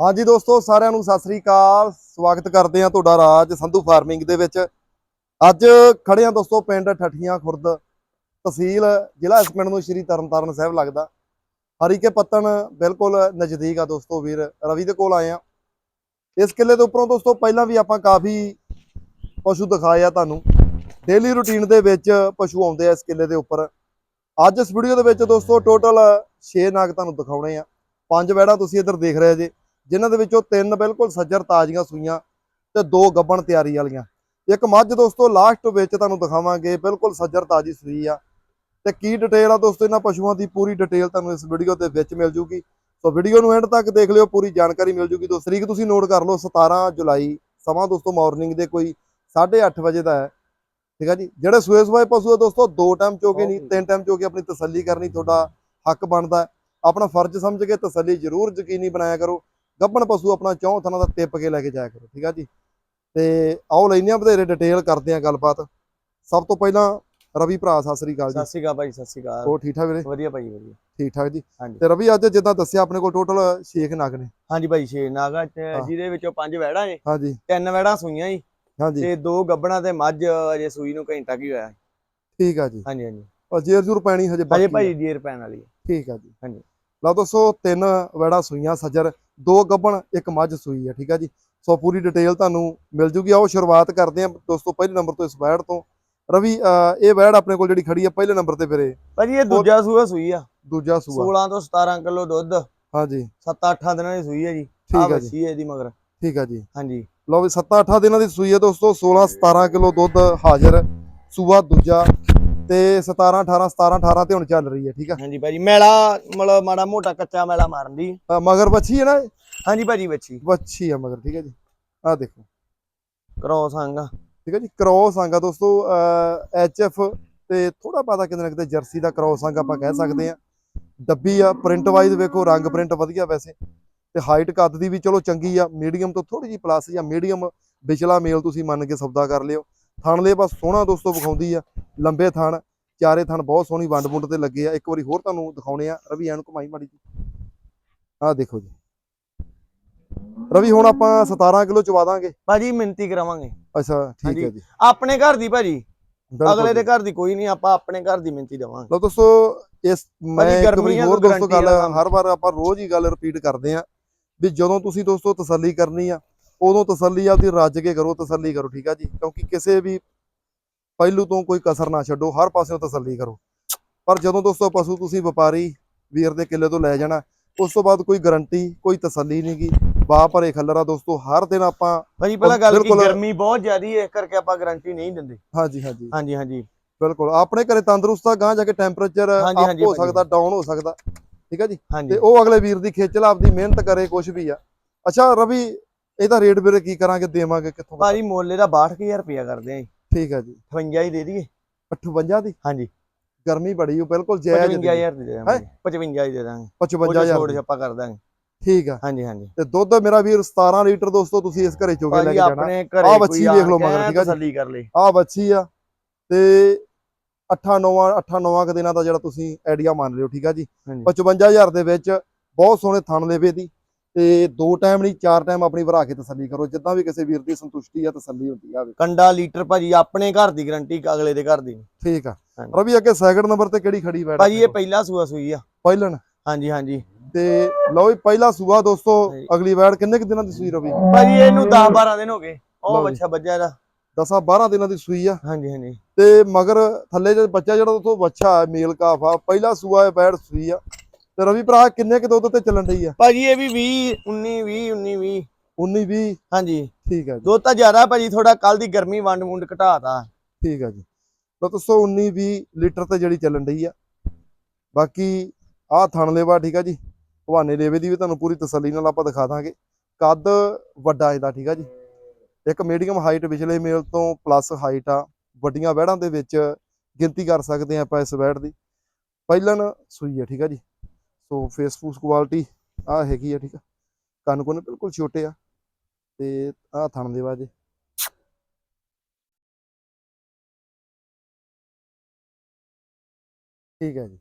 ਹਾਂਜੀ ਦੋਸਤੋ, ਸਾਰਿਆਂ ਨੂੰ ਸਤਿ ਸ੍ਰੀ ਅਕਾਲ। ਸਵਾਗਤ ਕਰਦੇ ਹਾਂ ਤੁਹਾਡਾ ਰਾਜ ਸੰਧੂ ਫਾਰਮਿੰਗ ਦੇ ਵਿੱਚ। ਅੱਜ ਖੜੇ ਹਾਂ ਦੋਸਤੋ, ਪਿੰਡ ਠੱਠੀਆਂ ਖੁਰਦ ਤਹਿਸੀਲ, ਜ਼ਿਲ੍ਹਾ ਇਸ ਪਿੰਡ ਨੂੰ ਸ਼੍ਰੀ ਤਰਨਤਾਰਨ ਸਾਹਿਬ ਲੱਗਦਾ। ਹਰੀਕੇ ਪੱਤਣ ਬਿਲਕੁਲ ਨਜ਼ਦੀਕ ਆ ਦੋਸਤੋ ਵੀਰ, ਰਵੀ ਦੇ ਕੋਲ ਆਏ ਆ ਇਸ ਕਿੱਲੇ ਦੇ ਉੱਪਰੋਂ ਦੋਸਤੋ, ਪਹਿਲਾਂ ਵੀ ਆਪਾਂ ਕਾਫੀ ਪਸ਼ੂ ਦਿਖਾਏ ਆ ਤੁਹਾਨੂੰ। ਡੇਲੀ ਰੁਟੀਨ ਦੇ ਵਿੱਚ ਪਸ਼ੂ ਆਉਂਦੇ ਆ ਇਸ ਕਿੱਲੇ ਦੇ ਉੱਪਰ। ਅੱਜ ਇਸ ਵੀਡੀਓ ਦੇ ਵਿੱਚ ਦੋਸਤੋ ਟੋਟਲ 6 ਨਾਗ ਤੁਹਾਨੂੰ ਦਿਖਾਉਣੇ ਆ। ਪੰਜ ਵੈੜਾਂ ਤੁਸੀਂ ਇੱਧਰ ਦੇਖ ਰਹੇ ਜੇ। ਜਿਨ੍ਹਾਂ ਦੇ ਵਿੱਚੋਂ ਤਿੰਨ ਬਿਲਕੁਲ ਸੱਜਰ ਤਾਜ਼ੀਆਂ ਸੂਈਆਂ ਤੇ ਦੋ ਗੱਬਣ ਤਿਆਰੀ ਵਾਲੀਆਂ। ਇੱਕ ਮੱਝ ਦੋਸਤੋ ਲਾਸਟ ਵਿੱਚ ਤੁਹਾਨੂੰ ਦਿਖਾਵਾਂਗੇ ਬਿਲਕੁਲ ਸੱਜਰ ਤਾਜ਼ੀ ਸੂਈ ਆ। ਤੇ ਕੀ ਡਿਟੇਲ ਆ ਦੋਸਤੋ ਇਹਨਾਂ ਪਸ਼ੂਆਂ ਦੀ ਪੂਰੀ ਡਿਟੇਲ ਤੁਹਾਨੂੰ ਇਸ ਵੀਡੀਓ ਦੇ ਵਿੱਚ ਮਿਲ ਜੂਗੀ। ਸੋ ਵੀਡੀਓ ਨੂੰ ਐਂਡ ਤੱਕ ਦੇਖ ਲਿਓ ਪੂਰੀ ਜਾਣਕਾਰੀ ਮਿਲ ਜੂਗੀ। ਦੋਸਤੋ ਤਰੀਕ ਤੁਸੀਂ ਨੋਟ ਕਰ ਲਓ 17 ਜੁਲਾਈ ਸਮਾਂ ਦੋਸਤੋ ਮਾਰਨਿੰਗ ਦੇ ਕੋਈ 8:30 ਵਜੇ ਦਾ ਹੈ। ਠੀਕ ਆ ਜੀ? ਜਿਹੜੇ ਸੂਏ ਸੂਏ ਪਸ਼ੂ ਆ ਦੋਸਤੋ ਦੋ ਟਾਈਮ ਚੋਕੇ ਨਹੀਂ ਤਿੰਨ ਟਾਈਮ ਚੋਕੇ ਆਪਣੀ ਤਸੱਲੀ ਕਰਨੀ ਤੁਹਾਡਾ ਹੱਕ ਬਣਦਾ ਹੈ। ਆਪਣਾ ਫਰਜ਼ ਸਮਝ ਕੇ ਤਸੱਲੀ ਜ਼ਰੂਰ ਯਕੀਨੀ ਬਣਾਇਆ ਕਰੋ। ਗੱਭਣ ਪਸ਼ੂ ਆਪਣਾ ਚੌਂ ਥਣਾ ਦਾ ਟਿੱਪ ਕੇ ਲੈ ਕੇ ਜਾਇਆ ਕਰੋ ਠੀਕ ਆ ਜੀ? ਤੇ ਆਓ ਲੈਨੇ ਆ ਵਧੇਰੇ ਡਿਟੇਲ ਕਰਦੇ ਆ ਗੱਲਬਾਤ। ਸਭ ਤੋਂ ਪਹਿਲਾਂ ਰਵੀ ਭਰਾ ਸਤਿ ਸ੍ਰੀ ਅਕਾਲ ਜੀ। ਸਤਿ ਸ਼੍ਰੀ ਅਕਾਲ ਭਾਈ ਸਤਿ ਸ਼੍ਰੀ ਅਕਾਲ। ਹੋਰ ਠੀਕ ਠਾਕ ਵੀਰੇ? ਵਧੀਆ ਭਾਈ ਵਧੀਆ। ਠੀਕ ਠਾਕ ਜੀ। ਹਾਂਜੀ। ਤੇ ਰਵੀ ਅੱਜ ਜਿੱਦਾਂ ਦੱਸਿਆ ਆਪਣੇ ਕੋਲ ਟੋਟਲ 6 ਨਗ ਨੇ। ਹਾਂਜੀ ਭਾਈ ਛੇ ਨਾਗਾ ਚ ਹਾਂ। ਜਿਹਦੇ ਵਿੱਚੋਂ ਪੰਜ ਵੈੜਾਂ ਨੇ। ਹਾਂਜੀ। ਤਿੰਨ ਵੈੜਾਂ ਸੂਈਆਂ ਜੀ। ਹਾਂਜੀ। ਤੇ ਦੋ ਗੱਬਣਾ ਤੇ ਮੱਝ ਅਜੇ ਸੂਈ ਨੂੰ ਘੰਟਾ ਕੀ ਹੋਇਆ। ਠੀਕ ਆ ਜੀ। ਹਾਂਜੀ ਹਾਂਜੀ। ਔਰ ਜੇਰ ਜੂਰ ਪੈਣੀ ਹਜੇ ਬਾਕੀ ਆ। ਭਾਈ ਜੀਰ ਪੈਣ ਵਾਲੀ ਹੈ ਠੀਕ ਆ ਜੀ। ਹਾਂਜੀ। ਲਓ ਦੋਸਤੋ ਤਿੰਨ ਵੜਾ ਸੂਈਆਂ ਸੱਜਰ। ਦੋ ਗੱਬਣ ਇੱਕ ਮੱਝ ਸੂਈ ਆ ਠੀਕ ਆ ਜੀ? ਸੋ ਪੂਰੀ ਡਿਟੇਲ ਤੁਹਾਨੂੰ ਮਿਲ ਜੂਗੀ। ਆਓ ਸ਼ੁਰੂਆਤ ਕਰਦੇ ਆ ਦੋਸਤੋ ਪਹਿਲੇ ਨੰਬਰ ਤੋਂ ਇਸ ਵੈੜ ਤੋਂ। ਰਵੀ ਇਹ ਵੈੜ ਆਪਣੇ ਕੋਲ ਜਿਹੜੀ ਖੜੀ ਆ ਪਹਿਲੇ ਨੰਬਰ ਤੇ ਫਿਰੇ। ਭਾਜੀ ਇਹ ਦੂਜਾ ਸੂਆ ਸੂਈ ਆ। ਦੂਜਾ ਸੂਆ। 16 ਤੋਂ 17 ਕਿਲੋ ਦੁੱਧ। ਹਾਂਜੀ। 7-8 ਦਿਨਾਂ ਦੀ ਸੂਈ ਹੈ ਜੀ। ਆ ਠੀਕ ਆ ਜੀ। ਵੱਛੀ ਹੈ ਇਹਦੀ ਮਗਰ। ਠੀਕ ਆ ਜੀ। ਹਾਂਜੀ। ਲਓ ਵੀ 7-8 ਦਿਨਾਂ ਦੀ ਸੂਈ ਆ ਦੋਸਤੋ 16-17 ਕਿਲੋ ਦੁੱਧ ਹਾਜ਼ਰ। ਸੂਆ ਦੂਜਾ। ਤੇ 17-18 17-18 ਤੇ ਹੁਣ ਚੱਲ ਰਹੀ ਹੈ ਠੀਕ ਆ? ਹਾਂਜੀ ਭਾਜੀ ਮੈਲਾ ਮਤਲਬ ਮਾੜਾ ਮੋਟਾ ਕੱਚਾ ਮੈਲਾ ਮਾਰਨ ਦੀ। ਮਗਰ ਬੱਚੀ ਹੈ ਨਾ ਇਹ? ਹਾਂਜੀ ਭਾਜੀ ਵੱਛੀ। ਵੱਛੀ ਆ ਮਗਰ ਠੀਕ ਹੈ ਜੀ। ਆਹ ਦੇਖੋ। ਕਰੋਸ ਆਂਗਾ ਠੀਕ ਹੈ ਜੀ ਕ੍ਰੋਸ ਆਂਗਾ ਦੋਸਤੋ ਐਚ ਐਫ ਤੇ ਥੋੜਾ ਪਤਾ ਕਿਤੇ ਨਾ ਕਿਤੇ ਜਰਸੀ ਦਾ ਕ੍ਰੋਸ ਆਂਗਾ ਆਪਾਂ ਕਹਿ ਸਕਦੇ ਆ ਡੱਬੀ ਆ ਪ੍ਰਿੰਟ ਵਾਈਜ਼ ਵੇਖੋ ਰੰਗ ਪ੍ਰਿੰਟ ਵਧੀਆ ਵੈਸੇ। ਤੇ ਹਾਈਟ ਕੱਦ ਦੀ ਵੀ ਚਲੋ ਚੰਗੀ ਆ ਮੀਡੀਅਮ ਤੋਂ ਥੋੜੀ ਜੀ ਪਲੱਸ ਜਾਂ ਮੀਡੀਅਮ ਵਿਚਲਾ ਮੇਲ ਤੁਸੀਂ ਮੰਨ ਕੇ ਸੌਦਾ ਕਰ ਲਿਓ। ਥਣ ਦੇ ਬਸ ਸੋਹਣਾ ਦੋਸਤੋ ਵਿਖਾਉਂਦੀ ਆ ਲੰਬੇ ਥਣ ਚਾਰੇ ਥਣ ਬਹੁਤ ਸੋਹਣੀ ਵੰਡ ਵੁੰਡ ਤੇ ਲੱਗੇ ਆ। ਇੱਕ ਵਾਰੀ ਹੋਰ ਤੁਹਾਨੂੰ ਦਿਖਾਉਣੇ ਆ। ਰਵੀ ਐਨ ਘੁਮਾਈ ਮਾੜੀ ਜੀ। ਆਹ ਦੇਖੋ ਜੀ। ਰਵੀ ਹੁਣ ਆਪਾਂ 17 ਕਿਲੋ ਚਵਾ ਦਾਂਗੇ। ਭਾਜੀ ਮਿੰਤੀ ਕਰਾਵਾਂਗੇ। ਅੱਛਾ ਠੀਕ ਹੈ। ਜੀ। ਆਪਣੇ ਘਰ ਦੀ ਭਾਜੀ। ਅਗਲੇ। ਦੇ ਘਰ ਦੀ ਕੋਈ ਨਹੀਂ ਆਪਾਂ ਆਪਣੇ ਘਰ ਦੀ ਮਿੰਤੀ ਦੇਵਾਂਗੇ। ਲਓ ਦੋਸਤੋ ਇਸ ਮੈਂ ਇੱਕ ਵਾਰੀ ਹੋਰ ਦੋਸਤੋ ਗੱਲ। ਹਰ ਵਾਰ ਆਪਾਂ ਰੋਜ਼ ਹੀ ਗੱਲ ਰਿਪੀਟ ਕਰਦੇ ਆ ਵੀ ਜਦੋਂ ਤੁਸੀਂ ਦੋਸਤੋ ਤਸੱਲੀ ਕਰਨੀ ਆ ਉਦੋਂ ਤਸੱਲੀ ਆਪਦੀ ਰੱਜ ਕੇ ਕਰੋ ਤਸੱਲੀ ਕਰੋ ਠੀਕ ਆ ਜੀ? ਕਿਉਂਕਿ ਕਿਸੇ ਵੀ ਪਹਿਲੂ ਤੋਂ ਕੋਈ ਕਸਰ ਨਾ ਛੱਡੋ ਹਰ ਪਾਸਿਓਂ ਤਸੱਲੀ ਕਰੋ। ਪਰ ਜਦੋਂ ਦੋਸਤੋ ਪਸ਼ੂ ਤੁਸੀਂ ਵਪਾਰੀ ਵੀਰ ਦੇ ਕਿੱਲੇ ਤੋਂ ਲੈ ਜਾਣਾ ਉਸ ਤੋਂ ਬਾਅਦ ਕੋਈ ਗਾਰੰਟੀ ਕੋਈ ਤਸੱਲੀ ਨਹੀਂਗੀ ਬਾਹ ਭਰੇ ਖੱਲਰਾ ਦੋਸਤੋ ਹਰ ਦਿਨ ਆਪਾਂ ਭਾਜੀ ਪਹਿਲਾਂ ਗੱਲ ਕੀ। ਗਰਮੀ ਬਹੁਤ ਜ਼ਿਆਦੀ ਹੈ ਇਸ ਕਰਕੇ ਆਪਾਂ ਗਾਰੰਟੀ ਨਹੀਂ ਦਿੰਦੇ। ਹਾਂਜੀ ਹਾਂਜੀ। ਹਾਂਜੀ ਹਾਂਜੀ। ਬਿਲਕੁਲ ਆਪਣੇ ਘਰੇ ਤੰਦਰੁਸਤ ਆ ਗਾਂ ਜਾ ਕੇ ਟੈਂਪਰੇਚਰ ਅਪ ਹੋ। ਸਕਦਾ ਡਾਊਨ ਹੋ ਸਕਦਾ ਠੀਕ ਆ ਜੀ? ਤੇ ਉਹ ਅਗਲੇ ਵੀਰ ਦੀ ਖੇਚਲ ਆਪਦੀ ਮਿਹਨਤ ਕਰੇ ਕੁਝ ਵੀ ਆ। ਅੱਛਾ ਰਵੀ ਇਹਦਾ ਰੇਟ ਵੀਰੇ ਕੀ ਕਰਾਂਗੇ ਦੇਵਾਂਗੇ ਕਿੱਥੋਂ ਭਾਜੀ ਮੁੱਲ ਇਹਦਾ 62000 ਰੁਪਇਆ ਕਰਦੇ ਆਂ ਜੀ। ਠੀਕ ਆ ਜੀ। 58 ਹੀ ਦੇ ਦਈਏ। 58 ਦੀ? ਹਾਂਜੀ। ਗਰਮੀ ਬੜੀ ਉਹ ਬਿਲਕੁਲ ਜਾਇਜ਼ ਦੀ 55000 ਦੇ ਦਾਂਗੇ। 55 ਹੀ ਦੇ ਦਾਂਗੇ। ਉਹ 'ਚ 55000 ਛੋੜ। ਛੱਪਾ ਕਰ ਦਾਂਗੇ। ਠੀਕ ਆ। ਹਾਂਜੀ ਹਾਂਜੀ। ਤੇ ਦੁੱਧ ਮੇਰਾ ਵੀਰ 17 ਲੀਟਰ ਦੋਸਤੋ ਤੁਸੀਂ ਇਸ ਘਰੇ ਚੋਗੇ ਲੈ ਕੇ ਜਾਣਾ। ਆਹ ਵੱਛੀ ਵੇਖ ਲਓ ਮਗਰ, ਠੀਕ ਆ ਜੀ। ਤਸੱਲੀ ਕਰ ਲਈ ਆਹ ਬੱਚੀ ਆ। ਤੇ 8 9 8 9 ਕ ਦਿਨਾਂ ਦਾ ਜਿਹੜਾ ਤੁਸੀਂ ਆਈਡੀਆ ਮੰਨ ਲਿਓ ਠੀਕ ਆ ਜੀ। ਹਾਂਜੀ। 55000 ਦੇ ਵਿੱਚ ਬਹੁਤ ਸੋਹਣੇ ਥਣ ਲੇਵੇ ਦੀ। ਤੇ ਦੋ ਟਾਈਮ ਨਹੀਂ ਚਾਰ ਟਾਈਮ ਆਪਣੀ ਭਰਾ ਕੇ ਤਸੱਲੀ ਕਰੋ। ਜਿੱਦਾਂ ਵੀ ਕਿਸੇ ਵੀਰ ਦੀ ਸੰਤੁਸ਼ਟੀ ਆ ਤਸੱਲੀ ਹੁੰਦੀ ਆ ਕੰਡਾ ਲੀਟਰ ਭਾਜੀ ਆਪਣੇ ਘਰ ਦੀ ਗਾਰੰਟੀ ਅਗਲੇ ਦੇ ਘਰ ਦੀ ਨਹੀਂ। ਠੀਕ ਆ। ਹਾਂਜੀ। ਰਵੀ ਅੱਗੇ ਸੈਕਿੰਡ ਨੰਬਰ ਤੇ ਕਿਹੜੀ ਖੜੀ ਬੈਠ ਭਾਜੀ ਇਹ ਪਹਿਲਾ ਸੂਆ ਸੂਈ ਆ। ਪਹਿਲਣ। ਹਾਂਜੀ ਹਾਂਜੀ। ਤੇ ਲਓ ਵੀ ਪਹਿਲਾ ਸੂਆ ਦੋਸਤੋ ਹਾਂਜੀ। ਅਗਲੀ ਵੈੜ ਕਿੰਨੇ ਕੁ ਦਿਨਾਂ ਦੀ ਸੂਈ ਰਵੀ? ਭਾਜੀ ਇਹਨੂੰ 10 12 ਦਿਨ ਹੋ ਗਏ। ਉਹ ਜੀ। ਬੱਚਾ ਬੱਜਾ ਇਹਦਾ। 10 12 ਦਿਨਾਂ ਦੀ ਸੂਈ ਆ। ਹਾਂਜੀ ਹਾਂਜੀ। ਤੇ ਮਗਰ ਥੱਲੇ ਜੇ ਬੱਚਾ ਜਿਹੜਾ ਉਥੋਂ ਬੱਚਾ ਹੈ ਮੇਲ ਕਾਫ ਆ ਪਹਿਲਾ ਸੂਆ ਹੈ ਬੈੜ ਸੂਈ ਆ। ਤੇ ਰਵੀ ਭਰਾ ਕਿੰਨੇ ਕੁ ਦੁੱਧ ਤੇ ਚੱਲਣ ਡਈ ਆ? ਭਾਜੀ ਇਹ ਵੀ 20 19 20 19 20 19 20 ਹਾਂਜੀ। ਠੀਕ ਆ ਜੀ। ਦੁੱਧ ਤਾਂ ਜ਼ਿਆਦਾ ਭਾਜੀ ਥੋੜਾ ਕੱਲ ਦੀ ਗਰਮੀ ਵੰਡ ਵੁੰਡ ਘਟਾਤਾ। ਠੀਕ ਆ ਜੀ। ਲਓ ਦੋਸਤੋ 19 20 ਲੀਟਰ ਤੇ ਜਿਹੜੀ ਚੱਲਣ ਡਈ ਆ। ਬਾਕੀ ਆਹ ਥਣ ਲੇਵਾ ਠੀਕ ਆ ਜੀ। ਭਵਾਨੇ ਲੇਵੇ ਦੀ ਵੀ ਤੁਹਾਨੂੰ ਪੂਰੀ ਤਸੱਲੀ ਨਾਲ ਆਪਾਂ ਦਿਖਾ ਦਾਂਗੇ। ਕੱਦ ਵੱਡਾ ਇਹਦਾ ਠੀਕ ਆ ਜੀ। ਇੱਕ ਮੀਡੀਅਮ ਹਾਈਟ ਵਿਚਲੇ ਮੇਲ ਤੋਂ ਪਲੱਸ ਹਾਈਟ ਆ। ਵੱਡੀਆਂ ਵਹਿੜਾਂ ਦੇ ਵਿੱਚ ਗਿਣਤੀ ਕਰ ਸਕਦੇ ਆ ਆਪਾਂ ਇਸ ਵਹਿੜ ਦੀ। ਪਹਿਲਨ ਸੂਈ ਆ ਠੀਕ ਆ ਜੀ। ਸੋ ਫੇਸ ਫੂਸ ਕੁਆਲਿਟੀ ਆ ਹੈਗੀ ਆ, ਠੀਕ ਆ। ਕੰਨ ਕੁੰਨ ਬਿਲਕੁਲ ਛੋਟੇ ਆ ਤੇ ਆਹ ਥਣ ਦੇਵਾ ਜੀ ਠੀਕ ਹੈ ਜੀ।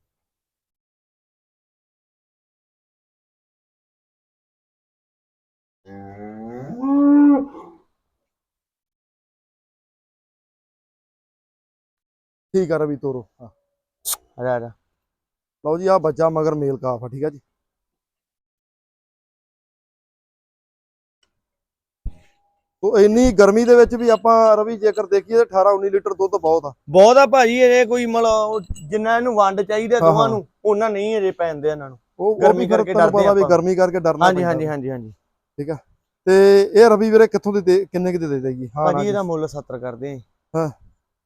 ਠੀਕ ਆ ਰਵੀ ਤੋਰੋ, ਹਾਂ। ਰਾ ਰਾ ਲਓ ਜੀ ਆ ਬੱਚਾ ਮਗਰ ਮੇਲ ਕਾਫ ਆ ਠੀਕ ਆ ਜੀ। ਤੋ ਇੰਨੀ ਗਰਮੀ ਦੇ ਵਿੱਚ ਵੀ ਆਪਾਂ ਰਵੀ ਜੇਕਰ ਦੇਖੀਏ ਤਾਂ 18 19 ਲੀਟਰ ਦੁੱਧ ਬਹੁਤ ਆ। ਬਹੁਤ ਆ ਭਾਜੀ ਇਹ ਕੋਈ ਮਤਲਬ ਜਿੰਨਾ ਇਹਨੂੰ ਵੰਡ ਚਾਹੀਦਾ ਦੋਵਾਂ। ਨੂੰ ਉਹਨਾਂ ਨਹੀਂ ਅਜੇ ਪੈਂਦੇ ਇਹਨਾਂ ਨੂੰ। ਉਹ ਗਰਮੀ ਕਰਕੇ ਡਰਦੇ ਪਤਾ ਵੀ। ਗਰਮੀ ਕਰਕੇ ਡਰਨਾ ਹਾਂਜੀ। ਹਾਂਜੀ ਹਾਂਜੀ ਹਾਂਜੀ। ਤੇ ਇਹ ਰਵੀ ਵੀਰੇ ਕਿੱਥੋਂ ਦੀ ਦੇ- ਕਿੰਨੇ ਕਿ ਦੇ ਦੇ ਦੇਗੀ? ਹਾਂ ਭਾਜੀ ਇਹਦਾ ਮੁੱਲ 70 ਕਰਦੇ ਆ। ਹਾਂ।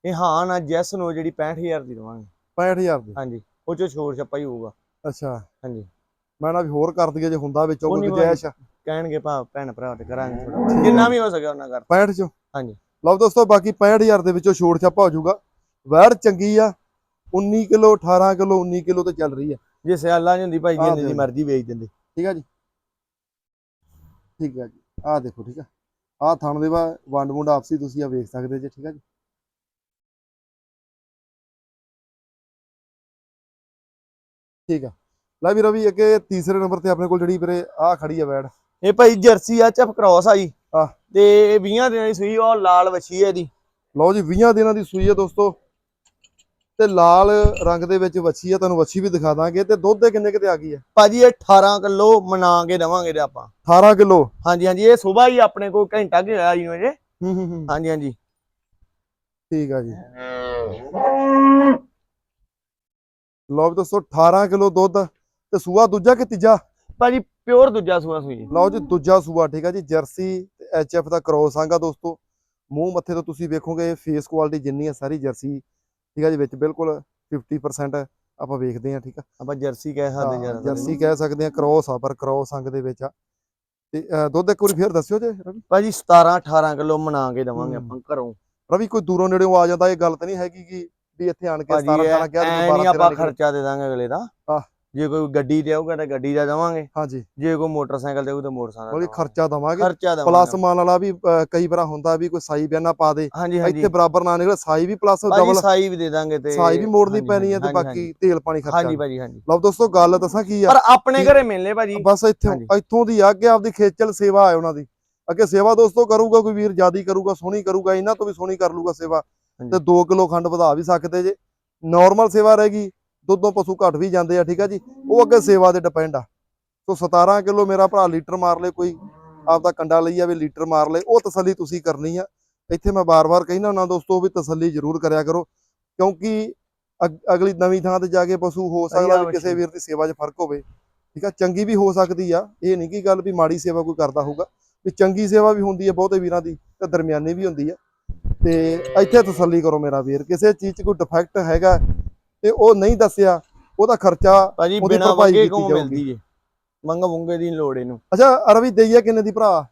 ਇਹ ਹਾਂ ਨਾ ਜੈਸ ਨੂੰ ਜਿਹੜੀ 65000 ਦੀ ਦਵਾਂਗੇ। 65000 ਦੀ। ਹਾਂਜੀ। ਉਹ ਚ ਛੋੜ ਛੱਪਾ ਹੀ ਹੋਊਗਾ। ਅੱਛਾ। ਹਾਂਜੀ। ਮੈਂ ਨਾ ਵੀ ਹੋਰ ਕਰ ਦਈਏ ਜੇ ਹੁੰਦਾ ਵਿੱਚੋਂ ਉਹ ਗੁੰਜਾਇਸ਼ ਕਹਿਣਗੇ ਭਾ ਭੈਣ ਭਰਾ ਤੇ ਕਰਾਂਗੇ ਥੋੜਾ ਜਿੰਨਾ ਵੀ ਹੋ ਸਕਿਆ ਉਹਨਾਂ ਕਰ। 65 ਚੋਂ। ਹਾਂਜੀ। ਲਓ ਦੋਸਤੋ ਬਾਕੀ 65000 ਦੇ ਵਿੱਚੋਂ ਛੋੜ ਛਾਪਾ ਹੋ ਜਾਊਗਾ। ਵੈੜ ਚੰਗੀ ਆ। 19 ਕਿਲੋ 18 ਕਿਲੋ 19 ਕਿਲੋ ਤੇ ਚੱਲ ਰਹੀ ਆ। ਜੇ ਸਿਆਲਾਂ ਚ ਹੁੰਦੀ ਭਾਈ ਜਿੰਨੇ ਦੀ ਦੇ। ਮਰਜ਼ੀ ਵੇਚ ਦਿੰਦੇ। ਠੀਕ ਆ ਜੀ। ਠੀਕ ਆ ਜੀ। ਆਹ ਦੇਖੋ ਠੀਕ ਆ। ਆਹ ਥਣ ਦੇ ਵਾ ਵੰਡ ਵੁੰਡ ਆਪਸੀ ਤੁਸੀਂ ਆ ਵੇਖ ਸਕਦੇ ਜੀ ਠੀਕ ਆ ਜੀ। ਠੀਕ ਆ। ਲੈ ਵੀ ਰਵੀ ਅੱਗੇ ਤੀਸਰੇ ਨੰਬਰ ਤੇ ਆਪਣੇ ਕੋਲ ਜਿਹੜੀ ਵੀਰੇ ਆਹ ਖੜੀ ਆ ਵੈੜ ਇਹ ਭਾਈ ਜਰਸੀ ਆ ਚਪ ਕ੍ਰੋਸ ਆ ਜੀ। ਆਹ। ਤੇ ਇਹ 20 ਦਿਨਾਂ ਦੀ ਸੂਈ ਉਹ ਲਾਲ ਵਛੀ ਹੈ ਇਹਦੀ। ਲਓ ਜੀ 20 ਦਿਨਾਂ ਦੀ ਸੂਈ ਹੈ ਦੋਸਤੋ। ਤੇ ਲਾਲ ਰੰਗ ਦੇ ਵਿੱਚ ਵੱਛੀ ਆ ਤੁਹਾਨੂੰ ਵੱਛੀ ਵੀ ਦਿਖਾ ਦਾਂਗੇ। ਤੇ ਦੁੱਧ ਦੇ ਕਿੰਨੇ ਕਿਤੇ ਆ ਗਈ ਹੈ ਭਾਜੀ ਇਹ 18 ਕਿਲੋ ਮਨਾ ਕੇ ਦਵਾਂਗੇ ਤੇ ਆਪਾਂ। 18 ਕਿਲੋ? ਹਾਂਜੀ ਹਾਂਜੀ ਇਹ ਸਵੇਰ ਹੀ ਆਪਣੇ ਕੋਲ ਘੰਟਾ ਕਿ ਹੋਇਆ ਜੀ ਨੂੰ ਜੇ ਹੂੰ ਹੂੰ ਹੂੰ। ਹਾਂਜੀ ਹਾਂਜੀ। ਠੀਕ ਆ ਜੀ। ਲਓ ਵੀ ਦੋਸਤੋ 18 ਕਿਲੋ ਦੁੱਧ ਤੇ ਸੂਆ ਦੂਜਾ ਕਿ ਤੀਜਾ? ਭਾਜੀ ਪਿਓਰ ਦੂਜਾ ਸੂਆ ਸੂਈ ਲਓ ਜੀ ਦੂਜਾ ਸੂਆ ਠੀਕ ਆ ਜੀ ਜਰਸੀ ਤੇ ਐਚਐਫ ਦਾ ਕ੍ਰੋਸ ਆਂਗਾ ਦੋਸਤੋ। ਮੂੰਹ ਮੱਥੇ ਤੋਂ ਤੁਸੀਂ ਵੇਖੋਗੇ ਫੇਸ ਕੁਆਲਿਟੀ ਜਿੰਨੀ ਆ ਸਾਰੀ ਜਰਸੀ ਠੀਕ ਆ ਜੀ ਵਿੱਚ ਬਿਲਕੁਲ 50% ਆਪਾਂ ਵੇਖਦੇ ਆ ਠੀਕ ਆ। ਆਪਾਂ ਜਰਸੀ ਕਹਿ ਸਕਦੇ ਹਾਂ, ਜਰਸੀ ਕਹਿ ਸਕਦੇ ਆ ਕ੍ਰੋਸ ਆ ਪਰ ਕ੍ਰੋਸ ਅੰਗ ਦੇ ਵਿੱਚ ਆ। ਤੇ ਦੁੱਧ ਇੱਕ ਵਾਰੀ ਫੇਰ ਦੱਸਿਓ ਜੇ ਰਵੀ। ਭਾਜੀ 17 18 ਕਿਲੋ ਮਨਾ ਕੇ ਦਵਾਂਗੇ। ਆਪਾਂ ਘਰੋਂ। ਰਵੀ ਕੋਈ ਦੂਰੋਂ ਨੇੜੇੋਂ ਆ ਜਾਂਦਾ ਇਹ ਗੱਲ ਤਾਂ ਨਹੀਂ ਹੈਗੀ ਕਿ ਵੀ ਇੱਥੇ ਆਣ ਕੇ ਭਾਜੀ 17 ਐ 18 ਕਿਹਾ ਤੇ ਐ 12 ਨਹੀਂ 13 ਆਪਾਂ। ਖਰਚਾ ਦੇ ਦਾਂਗੇ ਅਗਲੇ ਦਾ। ਜੇ ਕੋਈ ਗੱਡੀ ਤੇ ਆਊਗਾ ਤਾਂ ਗੱਡੀ ਦਾ ਦਵਾਂਗੇ। ਹਾਂਜੀ। ਜੇ ਕੋਈ ਮੋਟਰਸਾਈਕਲ ਤੇ ਆਊ ਤਾਂ ਮੋਟਰਸਾਈਕਲ ਦਾ ਖਰਚਾ ਦਵਾਂਗੇ। ਪਲੱਸ ਮੰਨ ਵਾਲਾ ਵੀ ਕਈ ਵਾਰ ਹੁੰਦਾ ਵੀ ਕੋਈ ਸਾਈ ਬਿਆਨਾ ਪਾ ਦੇ। ਇੱਥੇ ਬਰਾਬਰ ਨਾ ਨਿਕਲੇ ਸਾਈ ਵੀ ਪਲੱਸ ਡਬਲ ਸਾਈ ਵੀ ਦੇ ਦਾਂਗੇ ਤੇ ਸਾਈ ਵੀ ਮੋੜਨੀ ਪੈਣੀ ਹੈ ਤੇ ਬਾਕੀ ਤੇਲ ਪਾਣੀ ਖਰਚਾ। ਹਾਂਜੀ ਭਾਜੀ ਹਾਂਜੀ। ਲਓ ਦੋਸਤੋ ਗੱਲ ਦੱਸਾਂ ਕੀ ਆ? ਪਰ ਆਪਣੇ ਘਰੇ ਮਿਲਨੇ ਭਾਜੀ। ਬਸ ਇੱਥੋਂ। ਇੱਥੋਂ ਦੀ ਆ ਅੱਗੇ ਆਪਦੀ ਖੇਚਲ ਸੇਵਾ ਹੈ ਉਹਨਾਂ ਦੀ। ਅੱਗੇ ਸੇਵਾ ਦੋਸਤੋ ਕਰੂਗਾ ਕੋਈ ਵੀਰ ਜਿਆਦੀ ਕਰੂਗਾ ਸੋਹਣੀ ਕਰੂਗਾ ਇਹਨਾਂ ਤੋਂ ਵੀ ਸੋਹਣੀ ਕਰ ਲੂਗਾ ਸੇਵਾ। ਤੇ 2 ਕਿਲੋ ਖੰਡ ਵਧਾ ਵੀ ਸਕਦੇ ਜੇ। ਨਾਰਮਲ ਸੇਵਾ ਰਹੇਗੀ ਦੁੱਧੋਂ ਪਸ਼ੂ ਘਟ ਵੀ ਜਾਂਦੇ ਆ ਠੀਕ ਆ ਜੀ। ਉਹ ਅੱਗੇ ਸੇਵਾ ਤੇ ਡਿਪੈਂਡ ਆ। ਸੋ 17 ਕਿਲੋ ਮੇਰਾ ਭਰਾ ਲੀਟਰ ਮਾਰ ਲੇ ਕੋਈ ਆਪਦਾ ਕੰਡਾ ਲਈ ਆ ਵੀ ਲੀਟਰ ਮਾਰ ਲੇ ਉਹ ਤਸੱਲੀ ਤੁਸੀਂ ਕਰਨੀ ਆ। ਇੱਥੇ ਮੈਂ ਬਾਰ-ਬਾਰ ਕਹਿਣਾ ਹੁੰਦਾ ਦੋਸਤੋ ਵੀ ਤਸੱਲੀ ਜ਼ਰੂਰ ਕਰਿਆ ਕਰੋ। ਕਿਉਂਕਿ ਅਗ- ਅਗਲੀ ਨਵੀਂ ਥਾਂ ਤੇ ਜਾ ਕੇ ਪਸ਼ੂ ਹੋ ਸਕਦਾ ਵੀ। ਕਿਸੇ ਵੀਰ ਦੀ ਸੇਵਾ 'ਚ ਫ਼ਰਕ ਹੋਵੇ ਠੀਕ ਆ। ਚੰਗੀ ਵੀ ਹੋ ਸਕਦੀ ਆ ਇਹ ਨਹੀਂ ਕੀ ਗੱਲ ਵੀ ਮਾੜੀ ਸੇਵਾ ਕੋਈ ਕਰਦਾ ਹੋਊਗਾ। ਵੀ ਚੰਗੀ ਸੇਵਾ ਵੀ ਹੁੰਦੀ ਹੈ ਬਹੁਤੇ ਵੀਰਾਂ ਦੀ ਤੇ ਦਰਮਿਆਨੀ ਵੀ ਹੁੰਦੀ ਆ। ਤੇ ਇੱਥੇ ਤਸੱਲੀ ਕਰੋ ਮੇਰਾ ਵੀਰ ਕਿਸੇ ਚੀਜ਼ 'ਚ ਕੋਈ ਡਿਫੈਕਟ ਹੈਗਾ ਤੇ ਉਹ ਨਹੀਂ ਦੱਸਿਆ ਉਹਦਾ ਖਰਚਾ ਭਾਜੀ ਉਹਦੀ ਬਿਨਾ ਵੰਗੇ। ਮਿਲਦੀ ਜੇ ਮੰਗ ਮੁੰਗੇ ਦੀ ਲੋੜ ਇਹਨੂੰ। ਅੱਛਾ ਅਰਵੀ ਦਈਆ ਕਿੰਨੇ ਦੀ ਭਰਾ?